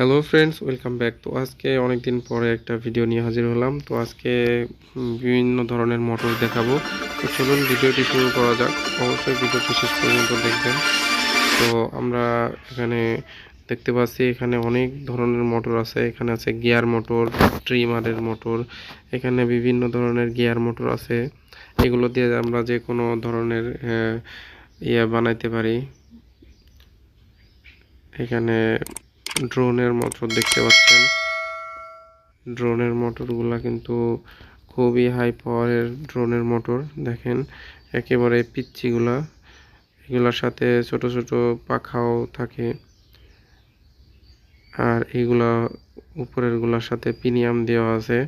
Hello friends welcome back তো আজকে অনেক দিন পরে একটা ভিডিও নিয়ে হাজির হলাম। তো আজকে বিভিন্ন ধরনের মোটর দেখাবো। তো চলুন ভিডিওটি শুরু করা যাক। অবশ্যই ভিডিওটি শেষ পর্যন্ত দেখবেন। তো আমরা এখানে দেখতে পাচ্ছি এখানে অনেক ধরনের মোটর আছে। এখানে আছে গিয়ার মোটর ট্রিমারের মোটর এখানে বিভিন্ন ধরনের গিয়ার মোটর আছে। এগুলো দিয়ে আমরা যে কোনো ধরনের আহ, ইয়ে বানাইতে পারি। এখানে ড্রোনের মোটর দেখতে পাচ্ছেন। ড্রোনের মোটরগুলা কিন্তু খুবই হাই পাওয়ারের ড্রোনের মোটর, দেখেন। একেবারে পিচ্ছিগুলা এগুলার সাথে ছোট ছোট পাখাও থাকে। আর এগুলা উপরেরগুলার সাথে পিনিয়াম দেওয়া আছে।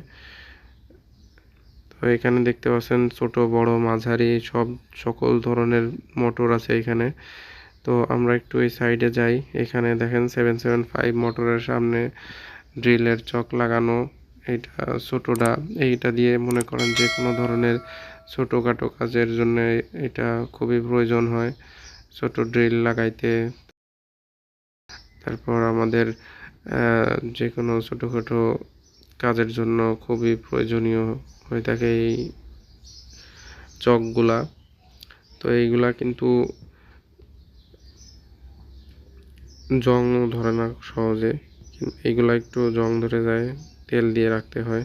তো এখানে দেখতে পাচ্ছেন ছোট, বড়, মাঝারি, সব সকল ধরনের মোটর আছে এখানে। তো আমরা একটু এই সাইডে যাই। এখানে দেখেন সেভেন সেভেন ফাইভ মোটরের সামনে ড্রিলের চক লাগানো। এইটা ছোটোটা এইটা দিয়ে মনে করেন যে কোনো ধরনের ছোটোখাটো কাজের জন্য এটা খুবই প্রয়োজন হয়, ছোট ড্রিল লাগাইতে। তারপর আমাদের যে কোনো ছোটোখাটো কাজের জন্য খুবই প্রয়োজনীয় হয়ে থাকে এই চকগুলা। তো এইগুলা কিন্তু জং ধরে না সহজে এইগুলা একটু জং ধরে যায়, তেল দিয়ে রাখতে হয়।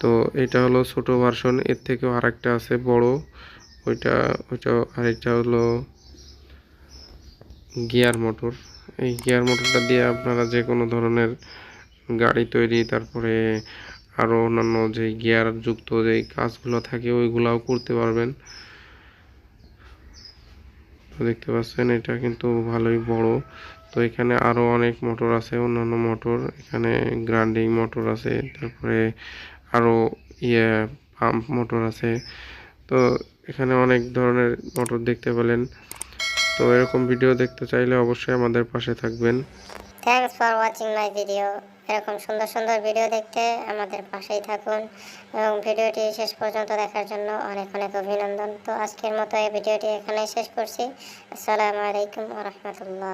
তো এটা হলো ছোট ভার্সন এর থেকেও আরেকটা আছে বড়। ওইটা ওইটা আরেকটা হলো গিয়ার মোটর। এই গিয়ার মোটরটা দিয়ে আপনারা যে কোনো ধরনের গাড়ি তৈরি, তারপরে আরও অন্যান্য যে গিয়ার যুক্ত যে কাজগুলো থাকে, ওইগুলাও করতে পারবেন। দেখতে পাচ্ছেন, এটা কিন্তু ভালোই বড়। তো এখানে আরও অনেক মোটর আছে, অন্যান্য মোটর। এখানে গ্রাইন্ডিং মোটর আছে, তারপরে আরও ইয়ে পাম্প মোটর আছে। তো এখানে অনেক ধরনের মোটর দেখতে পেলেন। তো এরকম ভিডিও দেখতে চাইলে অবশ্যই আমাদের পাশে থাকবেন। Thanks for watching my video এরকম সুন্দর সুন্দর ভিডিও দেখতে আমাদের পাশেই থাকুন এবং ভিডিওটি শেষ পর্যন্ত দেখার জন্য অনেক অনেক অভিনন্দন। তো আজকের মতো এই ভিডিওটি এখানেই শেষ করছি। আসসালামু আলাইকুম রহমতুল্লাহ।